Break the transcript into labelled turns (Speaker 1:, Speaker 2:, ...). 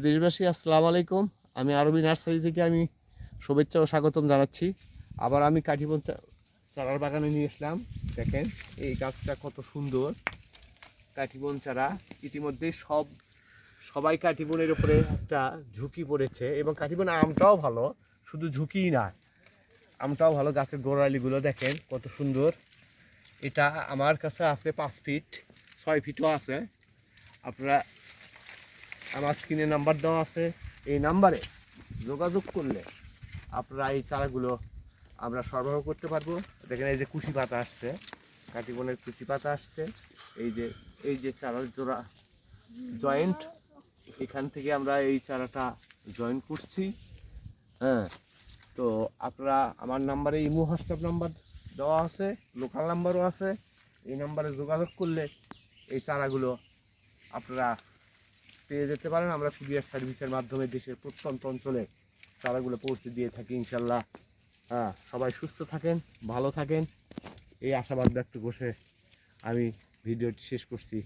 Speaker 1: দেশবাসী, আসসালামু আলাইকুম। আমি আরবি নার্সারি থেকে আমি শুভেচ্ছা ও স্বাগতম জানাচ্ছি। আবার আমি কাঠিবন চারার বাগানে নিয়ে এসলাম দেখেন, এই গাছটা কত সুন্দর। কাঠিবন চারা, ইতিমধ্যে সব সবাই কাঠিবনের উপরে একটা ঝুঁকি পড়েছে এবং কাঠিবন আমটাও ভালো, শুধু ঝুঁকিই না, আমটাও ভালো, গাছের গোড়ালিগুলো দেখেন কত সুন্দর। এটা আমার কাছে আছে পাঁচ ফিট, ছয় ফিটও আছে। আপনারা আমার স্ক্রিনে নাম্বার দেওয়া আছে। এই নাম্বারে যোগাযোগ করলে আপনারা এই চারাগুলো আমরা সরবরাহ করতে পারব। দেখেন এই যে কুশি পাতা আসছে, কাটিবনের কুচি পাতা আসছে। এই যে এই যে চারার জোড়া জয়েন্ট, এখান থেকে আমরা এই চারাটা জয়েন করছি। হ্যাঁ তো আপনারা আমার নাম্বারে ইমো, হোয়াটসঅ্যাপ নাম্বার দেওয়া আছে, লোকাল নাম্বারও আছে। এই নাম্বারে যোগাযোগ করলে এই চারাগুলো আপনারা পেয়ে যেতে পারেন। আমরা কুরিয়ার সার্ভিসের মাধ্যমে দেশের প্রত্যন্ত অঞ্চলে চারাগুলো পৌঁছে দিয়ে থাকি ইনশাল্লাহ। হ্যাঁ সবাই সুস্থ থাকেন, ভালো থাকেন। এই আশাবাদ ব্যক্ত করে আমি। ভিডিওটি শেষ করছি।